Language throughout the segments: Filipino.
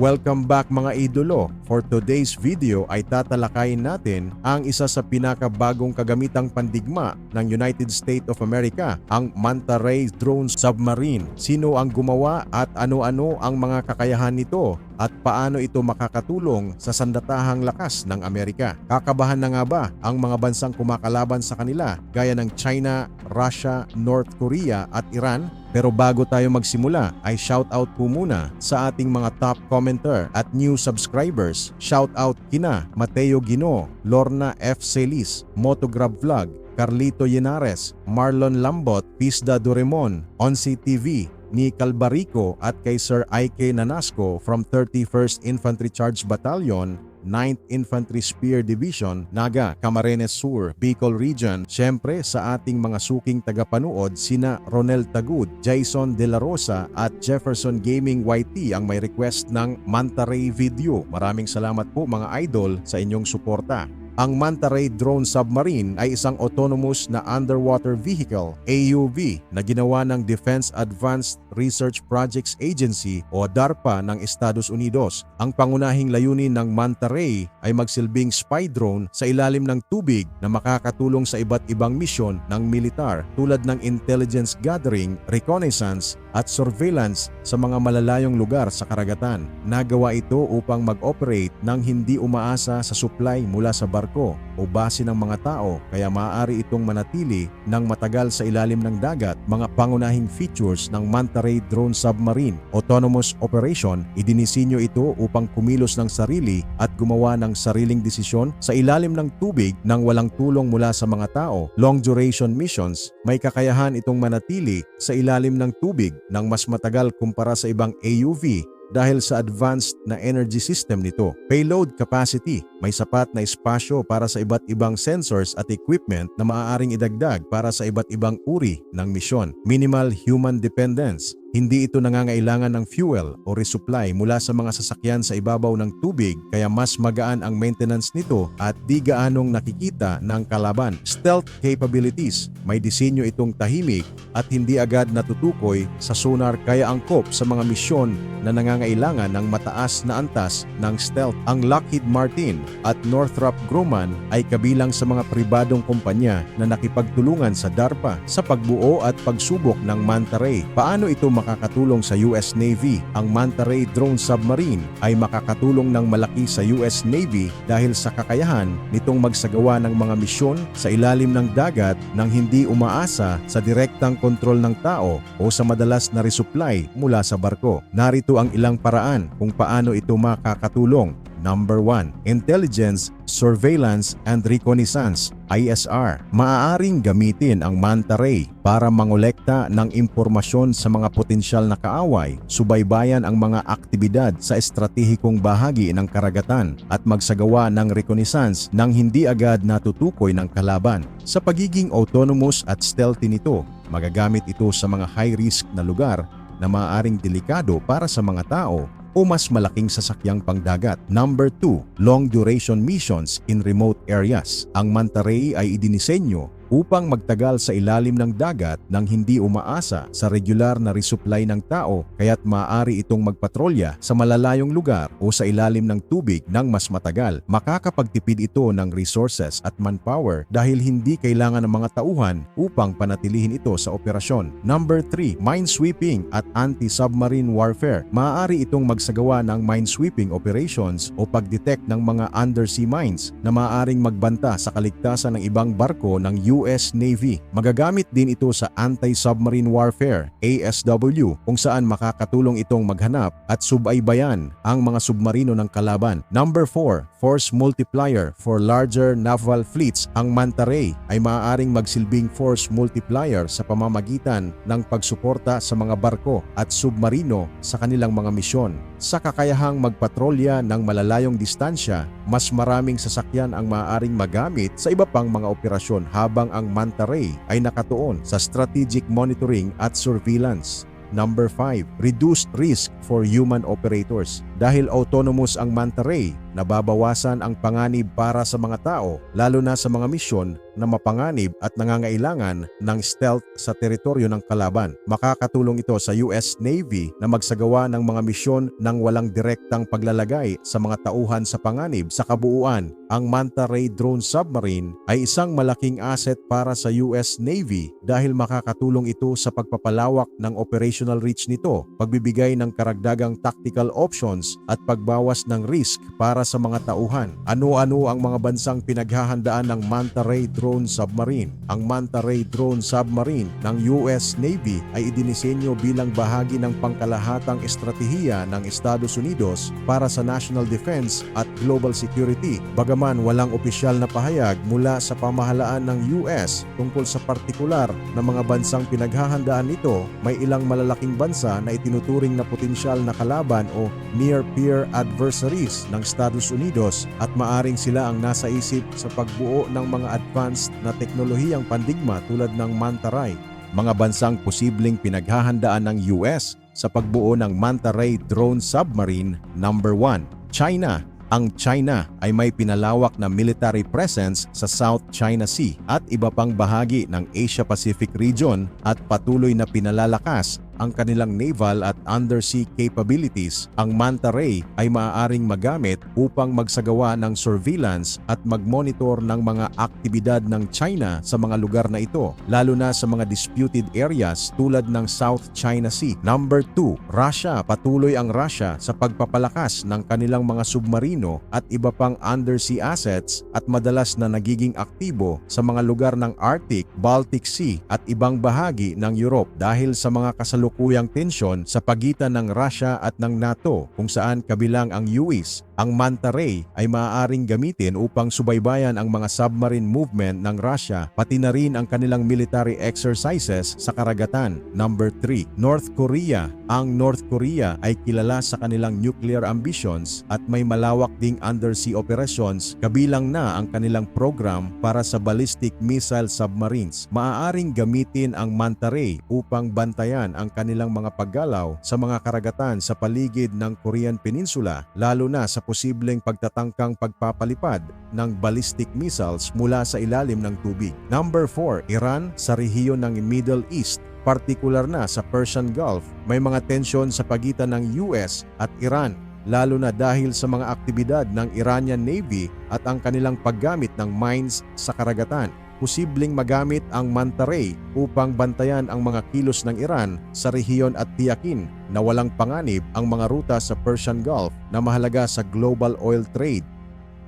Welcome back mga idolo. For today's video ay tatalakayin natin ang isa sa pinakabagong kagamitang pandigma ng United States of America, ang Manta Ray Drone Submarine. Sino ang gumawa at ano-ano ang mga kakayahan nito at paano ito makakatulong sa sandatahang lakas ng Amerika. Kakabahan na nga ba ang mga bansang kumakalaban sa kanila gaya ng China, Russia, North Korea at Iran? Pero bago tayo magsimula ay shoutout po muna sa ating mga top commenter at new subscribers. Shoutout kina Mateo Gino, Lorna F. Celis, Motograb Vlog, Carlito Yenares, Marlon Lambot, Pisda Doremon, Onsi TV, ni Calbarico at kay Sir Ike Nanasco from 31st Infantry Charge Battalion 9th Infantry Spear Division, Naga, Camarines Sur, Bicol Region. Siyempre sa ating mga suking tagapanood sina Ronel Tagud, Jason De La Rosa at Jefferson Gaming YT ang may request ng Manta Ray video. Maraming salamat po mga idol sa inyong suporta. Ang Manta Ray Drone Submarine ay isang autonomous na underwater vehicle AUV na ginawa ng Defense Advanced Research Projects Agency o DARPA ng Estados Unidos. Ang pangunahing layunin ng Manta Ray ay magsilbing spy drone sa ilalim ng tubig na makakatulong sa iba't ibang misyon ng militar tulad ng intelligence gathering, reconnaissance at surveillance sa mga malalayong lugar sa karagatan. Nagawa ito upang mag-operate ng hindi umaasa sa supply mula sa barko o base ng mga tao kaya maaari itong manatili ng matagal sa ilalim ng dagat. Mga pangunahing features ng Manta Ray Drone Submarine Autonomous Operation, idinisenyo ito upang kumilos ng sarili at gumawa ng sariling desisyon sa ilalim ng tubig nang walang tulong mula sa mga tao. Long duration missions, may kakayahan itong manatili sa ilalim ng tubig ng mas matagal kumpara sa ibang AUV dahil sa advanced na energy system nito. Payload capacity, may sapat na espasyo para sa iba't ibang sensors at equipment na maaaring idagdag para sa iba't ibang uri ng misyon. Minimal human dependence, hindi ito nangangailangan ng fuel o resupply mula sa mga sasakyan sa ibabaw ng tubig kaya mas magaan ang maintenance nito at di gaanong nakikita ng kalaban. Stealth capabilities, may disenyo itong tahimik at hindi agad natutukoy sa sonar kaya angkop sa mga misyon na nangangailangan ng mataas na antas ng stealth. Ang Lockheed Martin at Northrop Grumman ay kabilang sa mga pribadong kumpanya na nakipagtulungan sa DARPA sa pagbuo at pagsubok ng Manta Ray. Paano ito makakatulong sa US Navy? Ang Manta Ray Drone Submarine ay makakatulong ng malaki sa US Navy dahil sa kakayahan nitong magsagawa ng mga misyon sa ilalim ng dagat nang hindi umaasa sa direktang kontrol ng tao o sa madalas na resupply mula sa barko. Narito ang ilang paraan kung paano ito makakatulong. Number 1. Intelligence, Surveillance and Reconnaissance ISR. Maaaring gamitin ang Manta Ray para mangolekta ng impormasyon sa mga potensyal na kaaway, subaybayan ang mga aktibidad sa estratehikong bahagi ng karagatan at magsagawa ng reconnaissance nang hindi agad natutukoy ng kalaban. Sa pagiging autonomous at stealthy nito, magagamit ito sa mga high-risk na lugar na maaaring delikado para sa mga tao o mas malaking sasakyang pangdagat. Number 2, long duration missions in remote areas. Ang Manta Ray ay idinisenyo upang magtagal sa ilalim ng dagat nang hindi umaasa sa regular na resupply ng tao kaya't maaari itong magpatrolya sa malalayong lugar o sa ilalim ng tubig ng mas matagal. Makakapagtipid ito ng resources at manpower dahil hindi kailangan ng mga tauhan upang panatilihin ito sa operasyon. Number 3, minesweeping at anti-submarine warfare. Maaari itong magsagawa ng minesweeping operations o pagdetect ng mga undersea mines na maaaring magbanta sa kaligtasan ng ibang barko ng US Navy. Magagamit din ito sa anti-submarine warfare ASW kung saan makakatulong itong maghanap at subaybayan ang mga submarino ng kalaban. Number 4, force multiplier for larger naval fleets. Ang Manta Ray ay maaaring magsilbing force multiplier sa pamamagitan ng pagsuporta sa mga barko at submarino sa kanilang mga misyon. Sa kakayahang magpatrolya ng malalayong distansya, mas maraming sasakyan ang maaaring magamit sa iba pang mga operasyon habang ang Manta Ray ay nakatuon sa strategic monitoring at surveillance. Number 5, reduced risk for human operators. Dahil autonomous ang Manta Ray, nababawasan ang panganib para sa mga tao, lalo na sa mga misyon na mapanganib at nangangailangan ng stealth sa teritoryo ng kalaban. Makakatulong ito sa US Navy na magsagawa ng mga misyon ng walang direktang paglalagay sa mga tauhan sa panganib. Sa kabuuan, ang Manta Ray drone submarine ay isang malaking asset para sa US Navy dahil makakatulong ito sa pagpapalawak ng operational reach nito, pagbibigay ng karagdagang tactical options at pagbawas ng risk para sa mga tauhan. Ano-ano ang mga bansang pinaghahandaan ng Manta Ray drone submarine? Ang Manta Ray drone submarine ng US Navy ay idinisenyo bilang bahagi ng pangkalahatang estratehiya ng Estados Unidos para sa national defense at global security. Bagaman walang opisyal na pahayag mula sa pamahalaan ng US tungkol sa partikular na mga bansang pinaghahandaan nito, may ilang malalaking bansa na itinuturing na potensyal na kalaban o near-peer adversaries ng Estados Unidos at maaring sila ang nasa isip sa pagbuo ng mga advanced na teknolohiyang pandigma tulad ng Manta Ray. Mga bansang posibleng pinaghahandaan ng US sa pagbuo ng Manta Ray drone submarine number 1, China. Ang China ay may pinalawak na military presence sa South China Sea at iba pang bahagi ng Asia-Pacific region at patuloy na pinalalakas ang kanilang naval at undersea capabilities, ang Manta Ray ay maaaring magamit upang magsagawa ng surveillance at magmonitor ng mga aktibidad ng China sa mga lugar na ito, lalo na sa mga disputed areas tulad ng South China Sea. Number 2, Russia. Patuloy ang Russia sa pagpapalakas ng kanilang mga submarino at iba pang undersea assets at madalas na nagiging aktibo sa mga lugar ng Arctic, Baltic Sea at ibang bahagi ng Europe dahil sa mga kasalukuyang tensyon sa pagitan ng Russia at ng NATO kung saan kabilang ang US. Ang Manta Ray ay maaaring gamitin upang subaybayan ang mga submarine movement ng Russia pati na rin ang kanilang military exercises sa karagatan. Number 3, North Korea. Ang North Korea ay kilala sa kanilang nuclear ambitions at may malawak ding undersea operations kabilang na ang kanilang program para sa ballistic missile submarines. Maaaring gamitin ang Manta Ray upang bantayan ang kanilang mga paggalaw sa mga karagatan sa paligid ng Korean Peninsula lalo na sa posibleng pagtatangkang pagpapalipad ng ballistic missiles mula sa ilalim ng tubig. Number 4, Iran sa rehiyon ng Middle East partikular na sa Persian Gulf, may mga tensyon sa pagitan ng US at Iran lalo na dahil sa mga aktibidad ng Iranian Navy at ang kanilang paggamit ng mines sa karagatan. Posibleng magamit ang Manta Ray upang bantayan ang mga kilos ng Iran sa rehiyon at tiyakin na walang panganib ang mga ruta sa Persian Gulf na mahalaga sa global oil trade.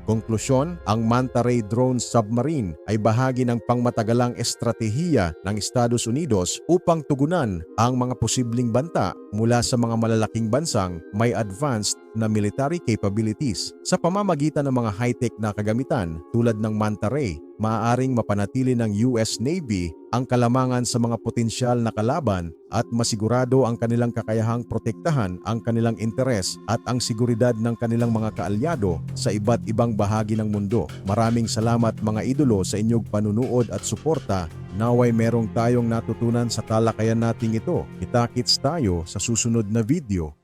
Konklusyon, ang Manta Ray drone submarine ay bahagi ng pangmatagalang estratehiya ng Estados Unidos upang tugunan ang mga posibleng banta mula sa mga malalaking bansang may advanced na military capabilities. Sa pamamagitan ng mga high-tech na kagamitan tulad ng Manta Ray, maaaring mapanatili ng US Navy ang kalamangan sa mga potensyal na kalaban at masigurado ang kanilang kakayahang protektahan ang kanilang interes at ang seguridad ng kanilang mga kaalyado sa iba't ibang bahagi ng mundo. Maraming salamat mga idolo sa inyong panunood at suporta. Naway merong tayong natutunan sa talakayan nating ito. Kita-kits tayo sa susunod na video.